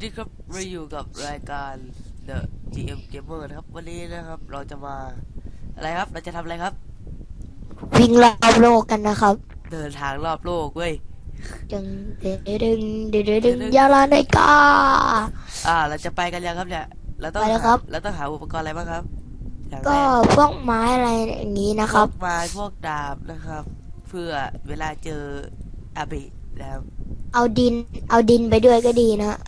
วัสดีครับเราอยู่กับรายการ The GM Gamer นะครับ วันนี้นะครับ เราจะมาอะไรครับ เราจะทำอะไรครับ วิ่งรอบโลกกันนะครับ เดินทางรอบโลกเว้ยดึงดึงดึงดึงดึงดึงยาลาไนกาอ่า เราจะไปกันยังครับเนี่ยเราต้องไปแล้วหาครับเราต้องหาอุปกรณ์อะไรบ้างครับอย่างแรก็กพวกไม้อะไรอย่างนี้นะพครัวบกไม้พวกดาบนะครับ เพื่อเวลาเจออาบินะครับเอาดินเอาดินไปด้วยก็ดีนะ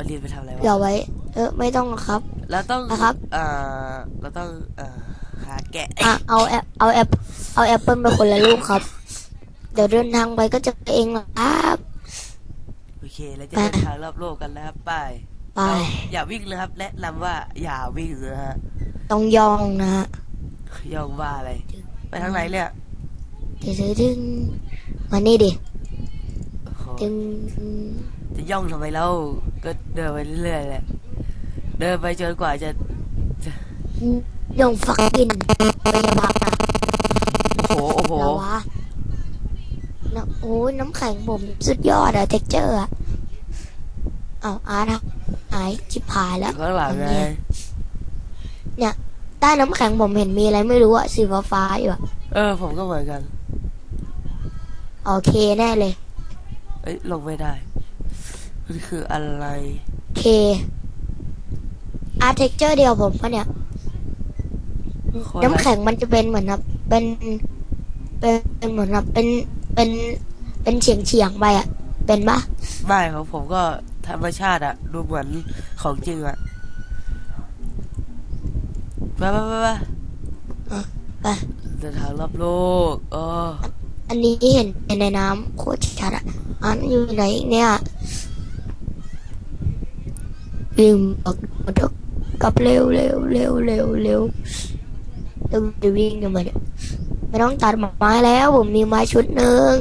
เอาเรียนไปทำอะไรวะเดี๋ยวไว้ เออ ไม่ต้องหรอกครับ เราต้องนะครับ เอ่อเราต้องเอ่อหาแกะอะเอาแอปเอาแอปเอาแอปเปิลไปคนละลูกครับ เดี๋ยวเดินทางไปก็จะเองครับโอเคเราจะไปเดินทางรอบโลกกันแล้วครับไปไป อย่าวิ่งเลยครับแนะนำว่าอย่าวิ่งนะฮะต้องย่องนะฮะย่องว่าอะไรไปทางไหนเนี่ยดึงดึงดึงมานี่ดิโอ้โหดึง จะย่องทำไมเล่าก็เดินไปเรื่อยๆแหละเดินไปจนกว่าจะย่องฟักกินไม่ใช่พักนะโอ้โหโอ้โหแล้ววะน้ำโอ้ยน้ำแข็งผมสุดยอดอะเท็กเจอร์อะเอาอาร์ตอะหายชิบหายอแล้วยู่ข้างหลังไงเนี่ยใต้น้ำแข็งผมเห็นมีอะไรไม่รู้อะสีฟ้าฟ้าๆอยู่อะเออ ผมก็เหมือนกัน โอเคแน่เลย เอ้ยลงไม่ได้ มันคืออะไรเคอาร์ตเท็กเจอร์เดียวผมปะเนี่ยคนน้ำละแข็งมันจะเป็นเหมือนแบบเป็นเป็น เป็นเหมือนแบบเป็น เป็น เป็นเฉียงเฉียงๆไปอะเป็นปะไม่ของผมก็ธรรมชาติอะดูเหมือนของจริงอะไปไปไปไปไปเดินทางรอบโลกเอออันนี้เห็นในน้ำโคตรชัดอะอันอยู่ไหนอีกเนี่ย วิ่งบอกกลับเร็วเร็วเร็วเร็วเร็วต้องจะวิ่งกันมาเนี่ยไม่ต้องตัดไม้แล้วผมมีไม้ชุดหนึ่ง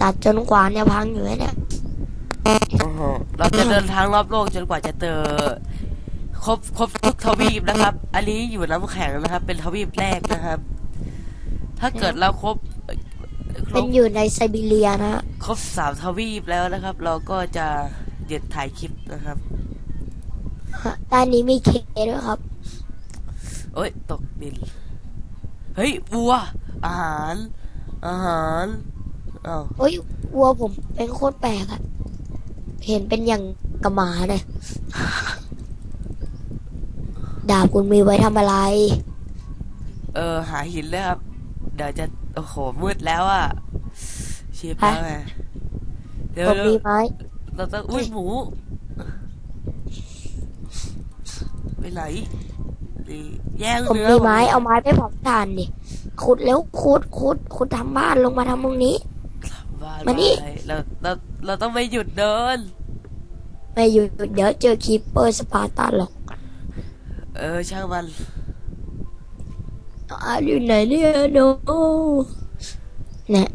ตัดจนขวานเนี่ยพังอยู่เนี่ยโอ้โหเราจะเดินทางรอบโลกจนกว่าจะเจอครบครบทุกทวีปนะครับ อันนี้อยู่น้ำแข็งนะครับ เป็นทวีปแรกนะครับ ถ้าเกิดเราครบครเป็นบอยู่ในไซบีเรียนะฮะครบสามทวีปแล้วนะครับ เราก็จะหยุดถ่ายคลิปนะครับ ด้านนี้มีเคด้วยครับ เอ้ย ตกดิน เฮ้ยวัว อาหาร อาหารอ้าวโอ้ยวัวผมเป็นโคตรแปลกอะเห็นเป็นอย่างกระหมาเลยดาบคุณมีไว้ทำอะไร เออ หาหินเลยครับ เดี๋ยวจะ โอ้โห มืดแล้วอะชีพแล้วไงเดี๋ยวผมเดี๋ยวมีไม้เราต้องอุ้ยหมู ไปไหนนี่แย่งผมเนื้อมีไม้เอาไม้ไปเผาถ่านดิขุดแล้วขุดขุดขุดทำบ้านลงมาทำตรงนี้ บ้านมานี่ไปเราเราเราต้องไม่หยุดเดิน ไม่อยู่เดี๋ยวเจอคีปเปอร์สปาร์ตันหรอกเออช่างมันอะอยู่ไหนเนี่ยโนเนี่ย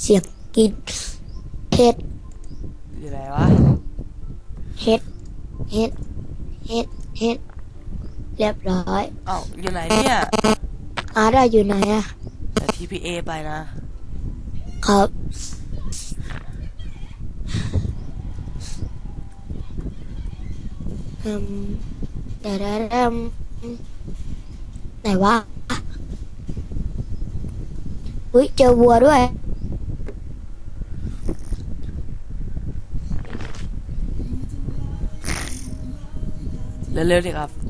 เสียงกินเห็ดอยู่ไหนวะเห็ดเห็ดเห็ดเห็ด เรียบร้อยเอ้าอยู่ไหนเนี่ยอาร์ตอะอยู่ไหนอะแต่ TPA ไปนะ ครับ อืมเดี๋ยวเดี๋ยวเดี๋ยวไหนวะอุ้ยเจอวัวด้วย เร็วๆดิครับ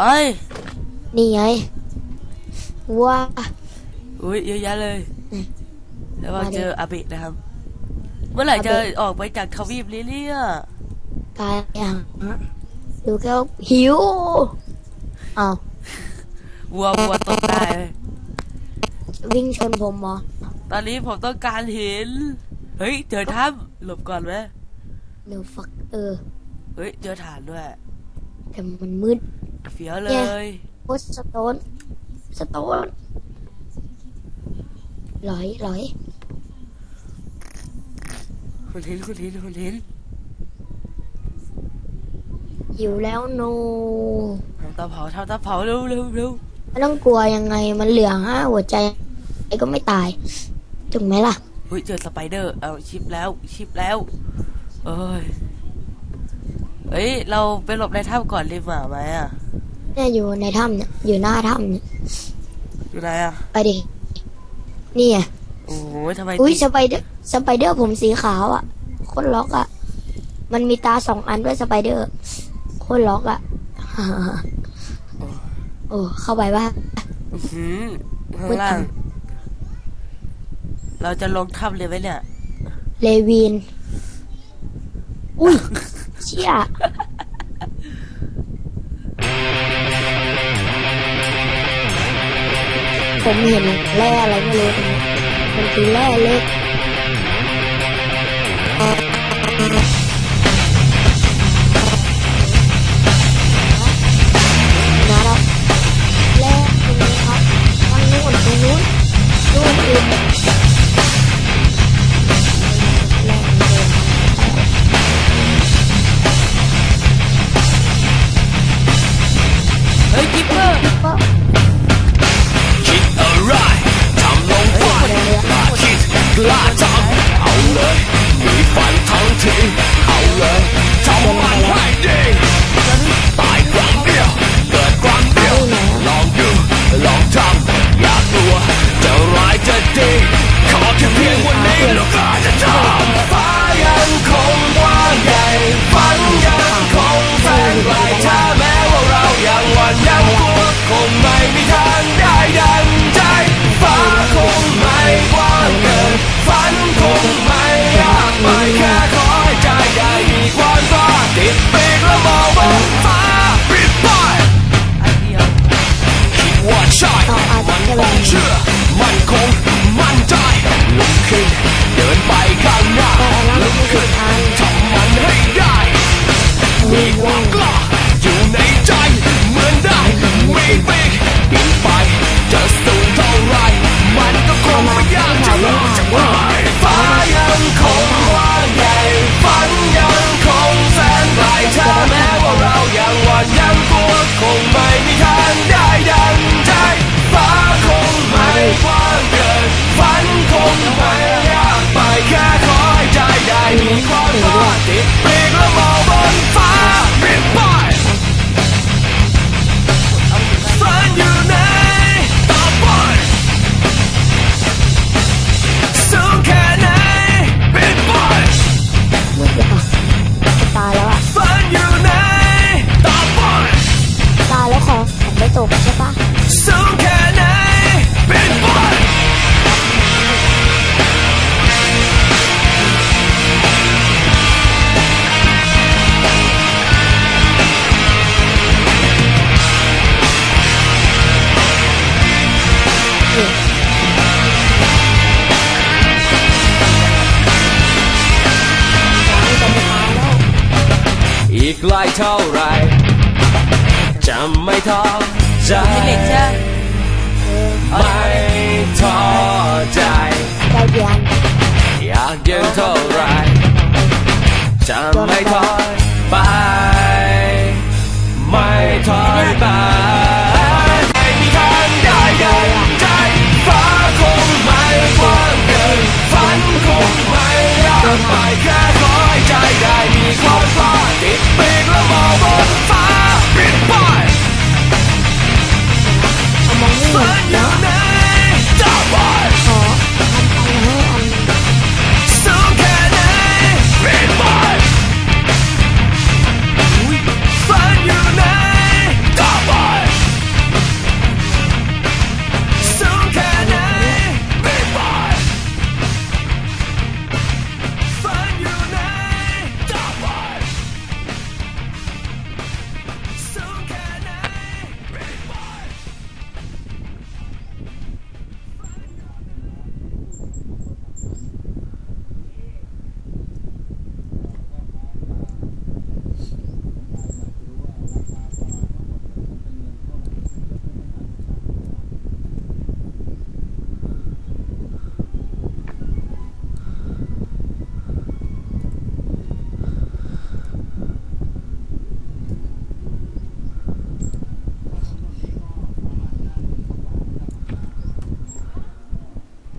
เอ้ย นี่ไงวัวอุ้ยเยอะแยะเลยอืมแล้วก็มาดิเจออาบินะครับ เมื่อไหร่จะอาบิออกไปจากทวีปนี้เนี่ยกายอย่างดูแค่ว่าหิวอ้าววัววัวตกได้เลยวิ่งชนผมเหรอ ตอนนี้ผมต้องการหิน เฮ้ย เจอถ้ำหลบก่อนไหมเดี๋ยวฟักเออ เฮ้ย เจอฐานด้วย แต่มันมืด เสียเลย พุชสโตน สโตนลอยลอยคุณเห็นคุณเห็นคุณเห็นอยู่แล้วโนทำตาเผาทำตาเผาเร็วเร็วเร็วไม่ต้องกลัวยังไงมันเหลือห้าหัวใจไอ้ก็ไม่ตายถึงไหมล่ะเฮ้ยเจอสไปเดอร์เอาชิปแล้วชิปแล้วเอ้ยเอ้ย เราไปหลบในถ้ำก่อนรีบมาไหมอะ เนี่ยอยู่ในถ้ำเนี่ยอยู่หน้าถ้ำเนี่ยอยู่ไหนอะไปดินี่ไงโอ้ยทำไมอุ้ยสไปเดอร์สไปเดอร์ผมสีขาวอะคตรล็อกอะ มันมีตาสองอันด้วยสไปเดอร์คตรล็อกอะโอ้เข้าไปว่าข้างล่าง เราจะลงถ้ำเลยไหมเนี่ย เลวิน อุ้ย เชี่ย ผมเห็นแร่อะไรไม่รู้มันคือแร่เล็ก ไม่ท้อใจไม่ท้อใจใจเย็นอยากยืนเท่าไรจะไม่ท้อไป ไม่ท้อไปไม่มีทางได้เดินใจฟ้าคงไม่กว้างเกินฝันคงไม่ยากไปแค่ขอให้ใจได้มีความฝันติดเป็น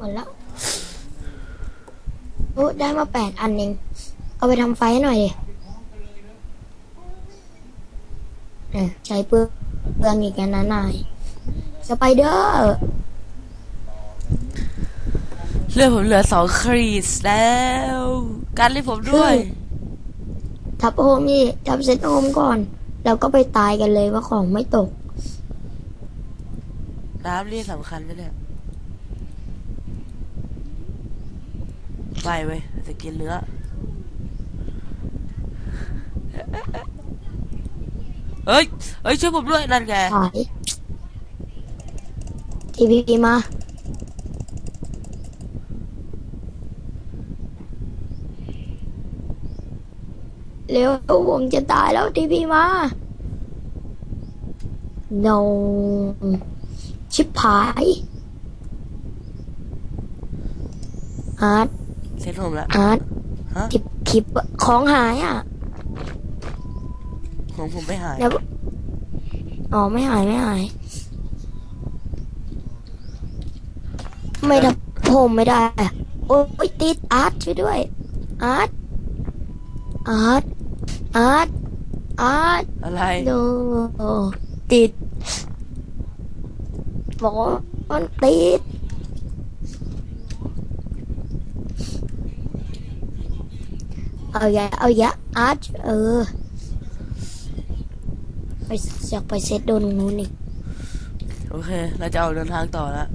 มแล้วโอ้ได้มาแปดอันเองเอาไปทำไฟให้หน่อยดิใช้เปลืองอีกนะนายสไปเดอร์เลือดผมเหลือสองครีสแล้ว การรีผมด้วย ทับโฮมนี่ทับเซตโฮมก่อน แล้วก็ไปตายกันเลยว่าของไม่ตกน้ำรียนสำคัญไหมเลวย ไปเว้ยจะกินเนื้อเฮ้ยเฮ้ยช่วยผมด้วยนั่นไงขายทีพีมา เร็วผมจะตายแล้วทีพีมา no ชิบหายอาร์ต เซ็ตผมแล้วอาร์ตฮะ คลิปคลิปของหายอะของผมไม่หาย แล้วอ๋อไม่หายไม่หาย ไม่ทับผมไม่ได้อะโอ้ยติดอาร์ตช่วยด้วยอาร์ตอาร์ตอาร์ตอาร์ตอะไรโนติดบอกว่ามันติด เอาอย่าเอาอย่าอาร์ตเออ ไปอยากไปเซตโดนตรงนู้นอีกโอเค เราจะออกเดินทางต่อแล้ว